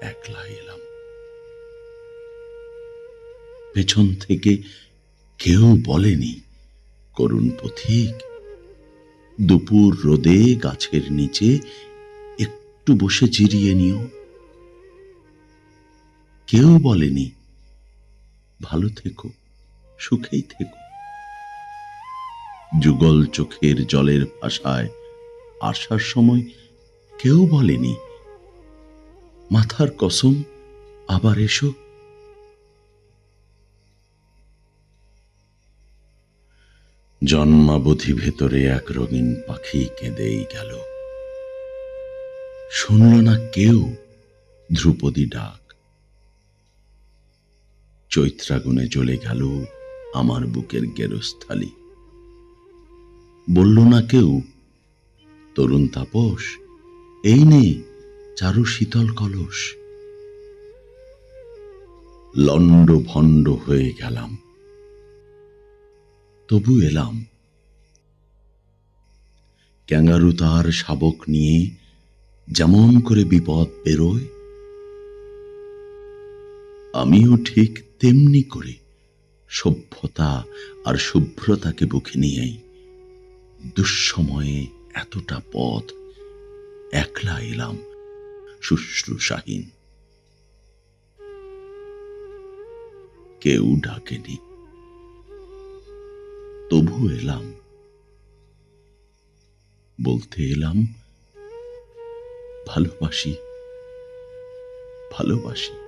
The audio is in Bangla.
একলা এলাম। পেছন থেকে কেউ বলেনি, করুণ পথিক, দুপুর রোদে গাছের নিচে একটু বসে জিরিয়ে নিও। কেউ বলেনি, ভালো থেকো, সুখেই থেকো। যুগল চোখের জলের ভাষায় আসার সময় কেউ বলেনি মাথার কসম, আবার এসো। জন্মাবধি ভেতরে এক রঙিন পাখি কেঁদেই গেল। শুনল না কেউ ধ্রুপদী ডাক। চৈত্রাগুনে জ্বলে গেল আমার বুকের গেরস্থালি। বলল না কেউ, তরুণ তাপস, এই নে। চারু শীতল কলস। লণ্ড ভণ্ড হয়ে গেলাম। তবু এলাম। ক্যাঙ্গারু তার শাবক নিয়ে যেমন করে বিপদ বেরোয়, আমিও ঠিক তেমনি করে সভ্যতা আর শুভ্রতাকে বুকে নিয়েই দুঃসময়ে এতটা পথ একলা এলাম। শুশ্রূষাহীন। কেউ ডাকেনি। তবু এলাম। বলতে এলাম ভালোবাসি ভালোবাসি।